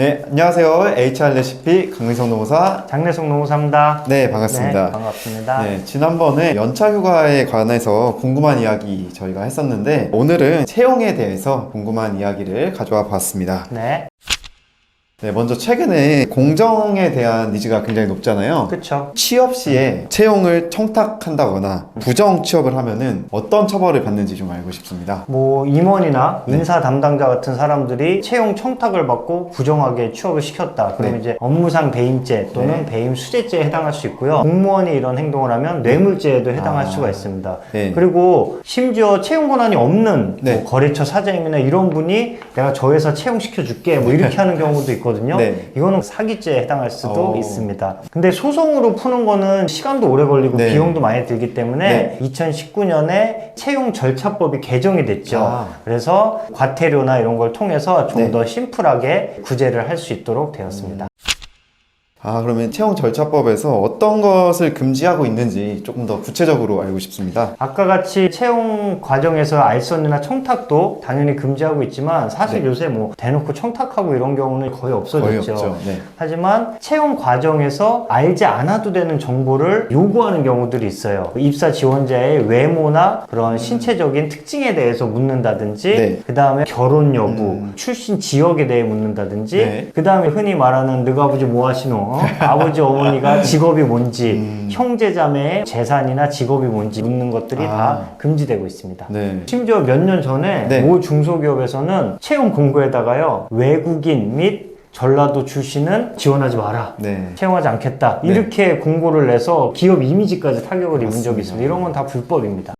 네, 안녕하세요. HR 레시피 강민성 노무사. 장래석 노무사입니다. 네, 반갑습니다. 네, 반갑습니다. 네, 지난번에 연차 휴가에 관해서 궁금한 이야기 저희가 했었는데 오늘은 채용에 대해서 궁금한 이야기를 가져와 봤습니다. 네, 네, 먼저 최근에 공정에 대한 니즈가 굉장히 높잖아요. 그쵸. 취업 시에 채용을 청탁한다거나 부정 취업을 하면은 어떤 처벌을 받는지 좀 알고 싶습니다. 뭐 임원이나 네. 인사 담당자 같은 사람들이 채용 청탁을 받고 부정하게 취업을 시켰다. 그러면 네. 이제 업무상 배임죄 또는 네. 배임 수재죄에 해당할 수 있고요. 공무원이 이런 행동을 하면 뇌물죄에도 해당할 아. 수가 있습니다. 네. 그리고 심지어 채용 권한이 없는 네. 뭐 거래처 사장님이나 이런 분이 내가 저 회사 채용시켜 줄게 뭐 이렇게 하는 경우도 있 거든요. 네. 이거는 사기죄에 해당할 수도 어. 있습니다. 근데 소송으로 푸는 거는 시간도 오래 걸리고 네. 비용도 많이 들기 때문에 네. 2019년에 채용 절차법이 개정이 됐죠. 아. 그래서 과태료나 이런 걸 통해서 좀 네. 더 심플하게 구제를 할 수 있도록 되었습니다. 아, 그러면 채용 절차법에서 어떤 것을 금지하고 있는지 조금 더 구체적으로 알고 싶습니다. 아까 같이 채용 과정에서 알선이나 청탁도 당연히 금지하고 있지만 사실 네. 요새 뭐 대놓고 청탁하고 이런 경우는 거의 없어졌죠. 거의 없죠. 네. 하지만 채용 과정에서 알지 않아도 되는 정보를 요구하는 경우들이 있어요. 입사 지원자의 외모나 그런 신체적인 특징에 대해서 묻는다든지, 음. 네. 그 다음에 결혼 여부, 음. 출신 지역에 대해 묻는다든지, 네. 그 다음에 흔히 말하는 너가 아버지 뭐 하시노? 아버지 어머니가 직업이 뭔지, 음. 형제 자매의 재산이나 직업이 뭔지 묻는 것들이 아. 다 금지되고 있습니다. 네. 심지어 몇 년 전에 네. 모 중소기업에서는 채용 공고에다가요 외국인 및 전라도 출신은 지원하지 마라. 네. 채용하지 않겠다. 네. 이렇게 공고를 내서 기업 이미지까지 타격을 입은. 적이 있습니다. 이런 건 다 불법입니다.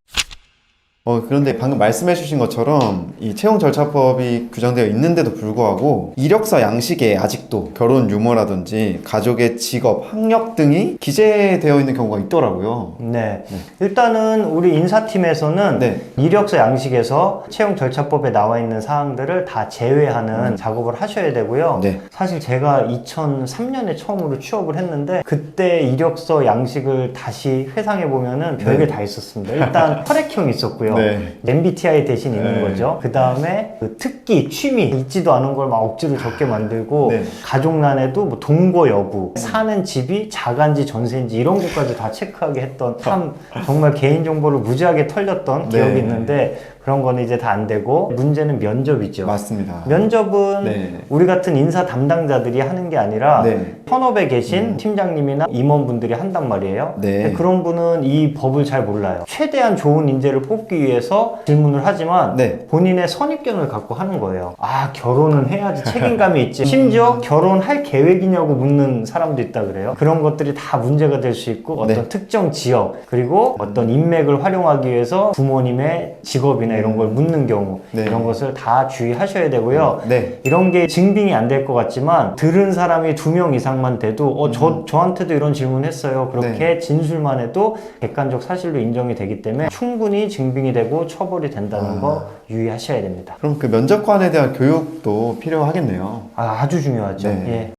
어, 그런데 방금 말씀해 주신 것처럼 이 채용 절차법이 규정되어 있는데도 불구하고 이력서 양식에 아직도 결혼 유무라든지 가족의 직업, 학력 등이 기재되어 있는 경우가 있더라고요. 네. 일단은 우리 인사팀에서는 네. 이력서 양식에서 채용 절차법에 나와 있는 사항들을 다 제외하는 작업을 하셔야 되고요. 네. 사실 제가 2003년에 처음으로 취업을 했는데 그때 이력서 양식을 다시 회상해 보면은 별게 네. 다 있었습니다. 일단 혈액형이 있었고요. 네. MBTI 대신 있는 네. 거죠. 그 다음에 그 특기, 취미 있지도 않은 걸 막 억지로 적게 만들고 네. 가족란에도 뭐 동거 여부, 사는 집이 자간지 전세인지 이런 것까지 다 체크하게 했던 참 정말 개인 정보를 무지하게 털렸던 네. 기억이 있는데 그런 거는 이제 다 안 되고 문제는 면접이죠. 맞습니다. 면접은 네. 우리 같은 인사 담당자들이 하는 게 아니라 네. 현업에 계신 팀장님이나 임원분들이 한단 말이에요. 네. 근데 그런 분은 이 법을 잘 몰라요. 최대한 좋은 인재를 뽑기 위해서 질문을 하지만 네. 본인의 선입견을 갖고 하는 거예요. 아 결혼은 해야지 책임감이 있지. 심지어 결혼할 계획이냐고 묻는 사람도 있다 그래요. 그런 것들이 다 문제가 될 수 있고 어떤 네. 특정 지역 그리고 어떤 인맥을 활용하기 위해서 부모님의 직업이나 이런 걸 묻는 경우 네. 이런 것을 다 주의하셔야 되고요. 네. 이런 게 증빙이 안 될 것 같지만 들은 사람이 두 명 이상만 돼도 어, 저, 저한테도 이런 질문 했어요. 그렇게 진술만 해도 객관적 사실로 인정이 되기 때문에 충분히 증빙이 되고 처벌이 된다는 아. 거 유의하셔야 됩니다. 그럼 그 면접관에 대한 교육도 필요하겠네요. 아, 아주 중요하죠. 네. 예.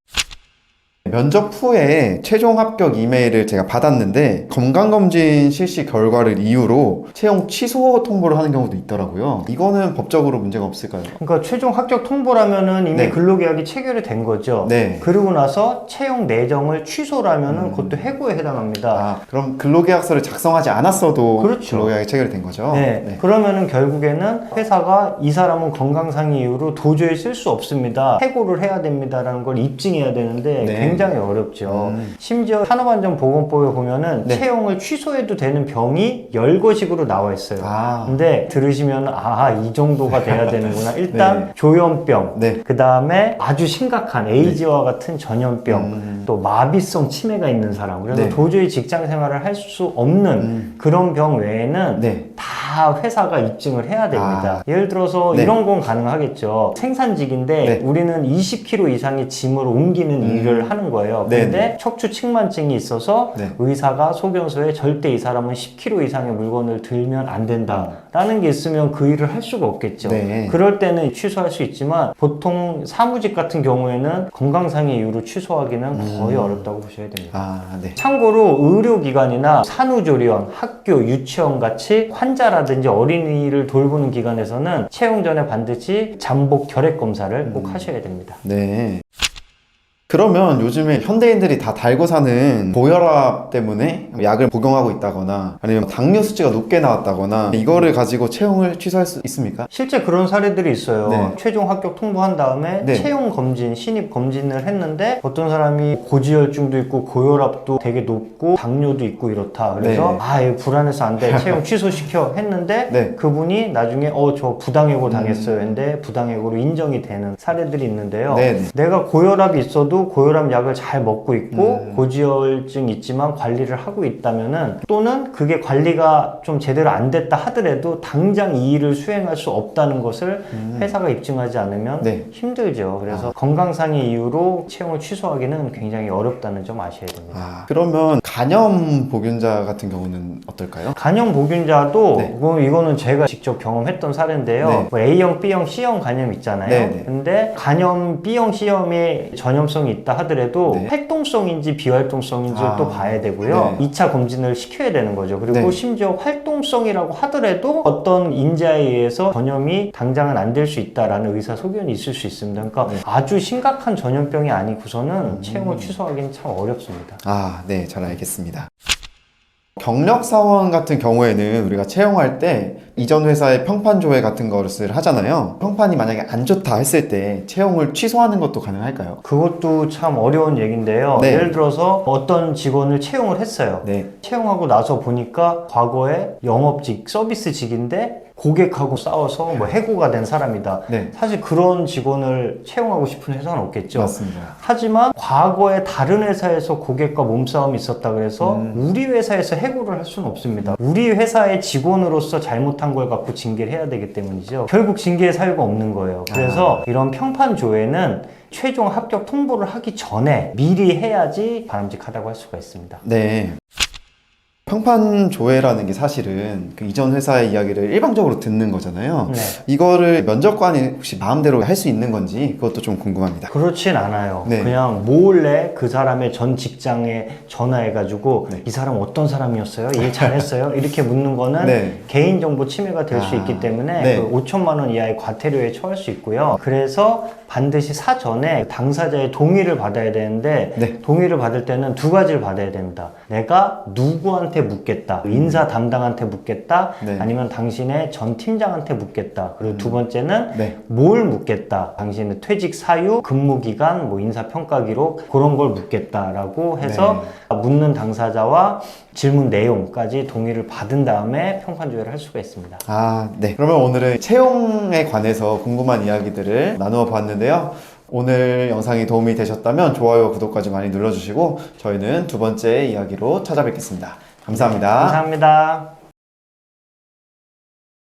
면접 후에 최종 합격 이메일을 제가 받았는데 건강검진 실시 결과를 이유로 채용 취소 통보를 하는 경우도 있더라고요. 이거는 법적으로 문제가 없을까요? 그러니까 최종 합격 통보라면은 이미 네. 근로계약이 체결이 된 거죠. 네. 그러고 나서 채용 내정을 취소라면은 그것도 해고에 해당합니다. 아, 그럼 근로계약서를 작성하지 않았어도 그렇죠. 근로계약이 체결이 된 거죠? 네. 그러면은 결국에는 회사가 이 사람은 건강상의 이유로 도저히 쓸 수 없습니다. 해고를 해야 됩니다라는 걸 입증해야 되는데 네. 굉장히 어렵죠. 음. 심지어 산업안전보건법에 보면은 네. 채용을 취소해도 되는 병이 열거식으로 나와 있어요. 아. 근데 들으시면 아, 이 정도가 돼야 되는구나. 일단 네. 조현병, 네. 그 다음에 아주 심각한 에이즈와 같은 전염병, 음. 또 마비성 치매가 있는 사람. 그래서 네. 도저히 직장 생활을 할 수 없는 음. 그런 병 외에는 네. 다다 회사가 입증을 해야 됩니다. 예를 들어서 네. 이런 건 가능하겠죠. 생산직인데 네. 우리는 20kg 이상의 짐을 옮기는 음. 일을 하는 거예요. 네, 근데 네. 척추 측만증이 있어서 네. 의사가 소견서에 절대 이 사람은 10kg 이상의 물건을 들면 안 된다라는 게 있으면 그 일을 할 수가 없겠죠. 네. 그럴 때는 취소할 수 있지만 보통 사무직 같은 경우에는 건강상의 이유로 취소하기는 거의 어렵다고 보셔야 됩니다. 아, 네. 참고로 의료기관이나 산후조리원, 학교, 유치원 같이 환자라든지 어린이를 돌보는 기관에서는 채용 전에 반드시 잠복 결핵 검사를 꼭 하셔야 됩니다. 네. 그러면 요즘에 현대인들이 다 달고 사는 고혈압 때문에 약을 복용하고 있다거나 아니면 당뇨 수치가 높게 나왔다거나 이거를 가지고 채용을 취소할 수 있습니까? 실제 그런 사례들이 있어요. 네. 최종 합격 통보한 다음에 네. 채용 검진, 신입 검진을 했는데 어떤 사람이 고지혈증도 있고 고혈압도 되게 높고 당뇨도 있고 이렇다. 그래서 네. 아, 이거 불안해서 안 돼. 채용 취소시켜 했는데 네. 음. 그분이 나중에 어, 저 부당해고 당했어요. 했는데 부당해고로 인정이 되는 사례들이 있는데요. 네, 네. 내가 고혈압이 있어도 고혈압 약을 잘 먹고 있고 음. 고지혈증 있지만 관리를 하고 있다면은 또는 그게 관리가 좀 제대로 안 됐다 하더라도 당장 이 일을 수행할 수 없다는 것을 회사가 입증하지 않으면 음. 네. 힘들죠. 그래서 건강상의 이유로 채용을 취소하기는 굉장히 어렵다는 점 아셔야 됩니다. 아, 그러면 간염 복균자 같은 경우는 어떨까요? 간염 보균자도 네. 뭐 이거는 제가 직접 경험했던 사례인데요. 네. 뭐 A형, B형, C형 간염 있잖아요. 네, 네. 근데 간염 B형, C형의 전염성이 있다 하더라도 네. 활동성인지 비활동성인지를 아, 또 봐야 되고요. 네. 2차 검진을 시켜야 되는 거죠. 그리고 네. 심지어 활동성이라고 하더라도 어떤 인자에 의해서 전염이 당장은 안 될 수 있다라는 의사 소견이 있을 수 있습니다. 그러니까 네. 아주 심각한 전염병이 아니고서는 음. 채용을 취소하기는 참 어렵습니다. 아, 네, 잘 알겠습니다. 경력 사원 같은 경우에는 우리가 채용할 때 이전 회사의 평판 조회 같은 것을 하잖아요. 평판이 만약에 안 좋다 했을 때 채용을 취소하는 것도 가능할까요? 그것도 참 어려운 얘기인데요. 네. 예를 들어서 어떤 직원을 채용을 했어요. 네. 채용하고 나서 보니까 과거에 영업직, 서비스직인데 고객하고 싸워서 뭐 해고가 된 사람이다. 네. 사실 그런 직원을 채용하고 싶은 회사는 없겠죠. 맞습니다. 하지만 과거에 다른 회사에서 고객과 몸싸움이 있었다 그래서 음. 우리 회사에서 해고를 할 수는 없습니다. 우리 회사의 직원으로서 잘못한 걸 갖고 징계를 해야 되기 때문이죠. 결국 징계의 사유가 없는 거예요. 그래서 아. 이런 평판 조회는 최종 합격 통보를 하기 전에 미리 해야지 바람직하다고 할 수가 있습니다. 네. 평판 조회라는 게 사실은 그 이전 회사의 이야기를 일방적으로 듣는 거잖아요. 네. 이거를 면접관이 혹시 마음대로 할 수 있는 건지 그것도 좀 궁금합니다. 그렇진 않아요. 네. 그냥 몰래 그 사람의 전 직장에 전화해가지고 네. 이 사람 어떤 사람이었어요? 일 잘했어요? 이렇게 묻는 거는 네. 개인정보 침해가 될수 아, 있기 때문에 네. 그 5천만 원 이하의 과태료에 처할 수 있고요. 그래서 반드시 사전에 당사자의 동의를 받아야 되는데 네. 동의를 받을 때는 두 가지를 받아야 됩니다. 내가 누구한테 묻겠다. 인사 담당한테 묻겠다. 네. 아니면 당신의 전 팀장한테 묻겠다. 그리고 두 번째는 네. 뭘 묻겠다. 당신의 퇴직 사유, 근무 기간, 뭐 인사 평가 기록 그런 걸 묻겠다라고 해서 묻는 당사자와 질문 내용까지 동의를 받은 다음에 평판 조회를 할 수가 있습니다. 아, 네. 그러면 오늘은 채용에 관해서 궁금한 이야기들을 나누어 봤는데요. 오늘 영상이 도움이 되셨다면 좋아요, 구독까지 많이 눌러주시고 저희는 두 번째 이야기로 찾아뵙겠습니다. 감사합니다. 감사합니다.